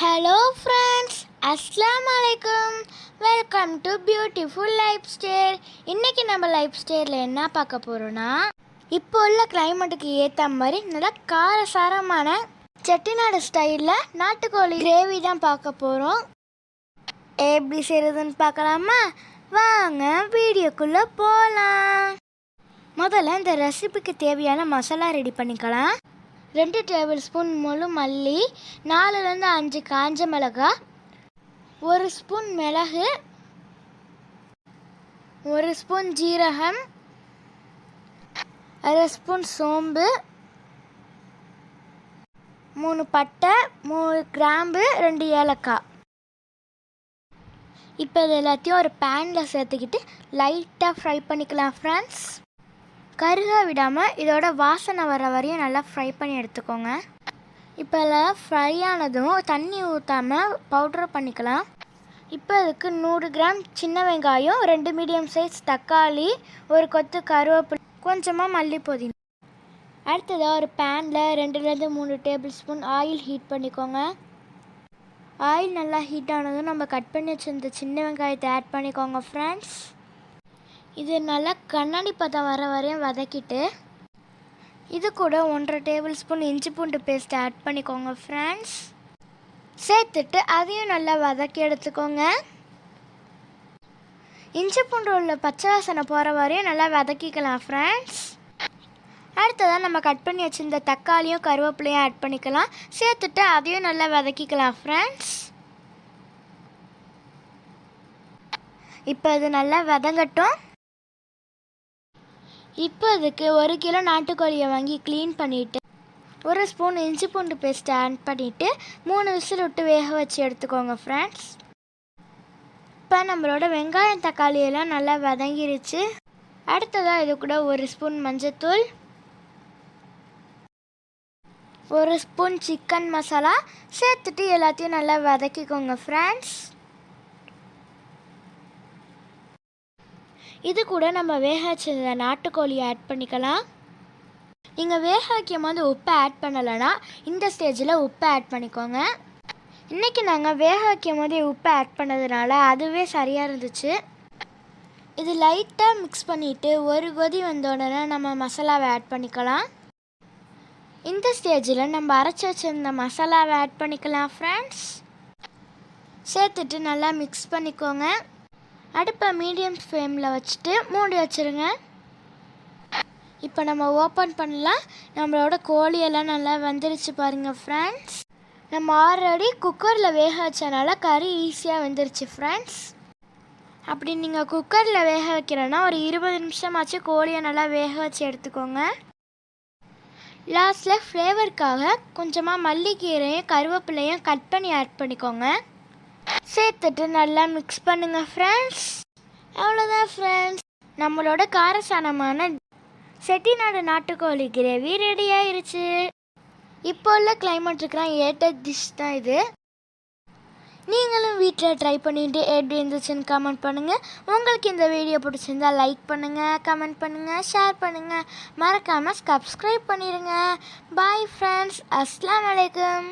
Hello friends அஸ்லாம் வலைக்கம் welcome to beautiful life style இன்றைக்கி நம்ம லைஃப் ஸ்டேரில் என்ன பார்க்க போகிறோன்னா இப்போ உள்ள கிளைமேட்டுக்கு ஏற்ற மாதிரி நல்லா காரசாரமான செட்டிநாடு ஸ்டைலில் நாட்டுக்கோழி கிரேவி தான் பார்க்க போகிறோம் எப்படி செய்கிறதுன்னு பார்க்கலாமா? வாங்க வீடியோக்குள்ளே போகலாம் முதல்ல இந்த ரெசிபிக்கு தேவையான மசாலா ரெடி பண்ணிக்கலாம். ரெண்டு டேபிள் ஸ்பூன் முழு மல்லி நாலுலேருந்து அஞ்சு காஞ்ச மிளகாய் ஒரு ஸ்பூன் மிளகு ஒரு ஸ்பூன் ஜீரகம் அரை ஸ்பூன் சோம்பு மூணு பட்டை மூணு கிராம்பு ரெண்டு ஏலக்காய். இப்போ இது எல்லாத்தையும் ஒரு பேனில் சேர்த்துக்கிட்டு லைட்டாக ஃப்ரை பண்ணிக்கலாம் ஃப்ரெண்ட்ஸ் கருக விடாமல் இதோட வாசனை வர வரையும் நல்லா ஃப்ரை பண்ணி எடுத்துக்கோங்க. இப்போல்லாம் ஃப்ரை ஆனதும் தண்ணி ஊற்றாமல் பவுடர் பண்ணிக்கலாம். இப்போ இதுக்கு நூறு கிராம் சின்ன வெங்காயம் ரெண்டு மீடியம் சைஸ் தக்காளி ஒரு கொத்து கருவேப்பிலை கொஞ்சமாக மல்லிப்பொதி. அடுத்ததாக ஒரு பேனில் ரெண்டுலேருந்து மூணு டேபிள் ஸ்பூன் ஆயில் ஹீட் பண்ணிக்கோங்க. ஆயில் நல்லா ஹீட் ஆனதும் நம்ம கட் பண்ணி வச்சுருந்த சின்ன வெங்காயத்தை ஆட் பண்ணிக்கோங்க ஃப்ரெண்ட்ஸ் இது நல்லா கண்ணாடி பதம் வர வரையும் வதக்கிட்டு இது கூட ஒன்றரை டேபிள் ஸ்பூன் இஞ்சி பூண்டு பேஸ்ட் ஆட் பண்ணிக்கோங்க ஃப்ரெண்ட்ஸ் சேர்த்துட்டு அதையும் நல்லா வதக்கி எடுத்துக்கோங்க. இஞ்சி பூண்டு உள்ள பச்சை வாசனை போகிற வரையும் நல்லா வதக்கிக்கலாம் ஃப்ரெண்ட்ஸ் அடுத்ததாக நம்ம கட் பண்ணி வச்சுருந்த தக்காளியும் கருவேப்பிலையும் ஆட் பண்ணிக்கலாம். சேர்த்துட்டு அதையும் நல்லா வதக்கிக்கலாம் ஃப்ரெண்ட்ஸ் இப்போ இது நல்லா வதங்கட்டும். இப்போ அதுக்கு ஒரு கிலோ நாட்டுக்கோழியை வாங்கி க்ளீன் பண்ணிவிட்டு ஒரு ஸ்பூன் இஞ்சி பூண்டு பேஸ்ட் ஆட் பண்ணிவிட்டு மூணு விசில் விட்டு வேக வச்சு எடுத்துக்கோங்க ஃப்ரெண்ட்ஸ் இப்போ நம்மளோட வெங்காயம் தக்காளி எல்லாம் நல்லா வதங்கிருச்சு. அடுத்ததாக இது கூட ஒரு ஸ்பூன் மஞ்சத்தூள் ஒரு ஸ்பூன் சிக்கன் மசாலா சேர்த்துட்டு எல்லாத்தையும் நல்லா வதக்கிக்கோங்க ஃப்ரெண்ட்ஸ் இது கூட நம்ம வேக வச்சிருந்த நாட்டுக்கோழியை ஆட் பண்ணிக்கலாம். நீங்கள் வேக வைக்கும் போது உப்பை ஆட் பண்ணலைன்னா இந்த ஸ்டேஜில் உப்பை ஆட் பண்ணிக்கோங்க. இன்றைக்கி நாங்கள் வேக வைக்கும் போதே உப்பை ஆட் பண்ணதுனால அதுவே சரியாக இருந்துச்சு. இது லைட்டாக மிக்ஸ் பண்ணிவிட்டு ஒரு கொதி வந்த உடனே நம்ம மசாலாவை ஆட் பண்ணிக்கலாம். இந்த ஸ்டேஜில் நம்ம அரைச்சி வச்சிருந்த மசாலாவை ஆட் பண்ணிக்கலாம் ஃப்ரெண்ட்ஸ் சேர்த்துட்டு நல்லா மிக்ஸ் பண்ணிக்கோங்க. அடுப்பை மீடியம் ஃப்ளேமில் வச்சுட்டு மூடி வச்சுருங்க. இப்போ நம்ம ஓப்பன் பண்ணலாம். நம்மளோட கோழியெல்லாம் நல்லா வெந்துருச்சு பாருங்கள் ஃப்ரெண்ட்ஸ் நம்ம ஆல்ரெடி குக்கரில் வேக வச்சனால கறி ஈஸியாக வெந்துருச்சு ஃப்ரெண்ட்ஸ் அப்படி நீங்கள் குக்கரில் வேக வைக்கிறேன்னா ஒரு இருபது நிமிஷமாச்சு கோழியை நல்லா வேக வச்சு எடுத்துக்கோங்க. லாஸ்ட்டில் ஃப்ளேவருக்காக கொஞ்சமாக மல்லிக்கீரையும் கருவேப்பிலையும் கட் பண்ணி ஆட் பண்ணிக்கோங்க. சேர்த்துட்டு நல்லா மிக்ஸ் பண்ணுங்கள் ஃப்ரெண்ட்ஸ் அவ்வளோதான் ஃப்ரெண்ட்ஸ் நம்மளோட காரசானமான செட்டிநாடு நாட்டுக்கோழி கிரேவி ரெடி ஆயிருச்சு. இப்போ உள்ள கிளைமேட்டுக்குலாம் ஏற்ற டிஷ் தான் இது. நீங்களும் வீட்டில் ட்ரை பண்ணிட்டு எப்படி இருந்துச்சுன்னு கமெண்ட் பண்ணுங்கள் உங்களுக்கு இந்த வீடியோ பிடிச்சிருந்தா லைக் பண்ணுங்கள் கமெண்ட் பண்ணுங்கள் ஷேர் பண்ணுங்கள் மறக்காமல் சப்ஸ்கிரைப் பண்ணிடுங்க பாய் ஃப்ரெண்ட்ஸ் அஸ்லாம் வலைக்கம்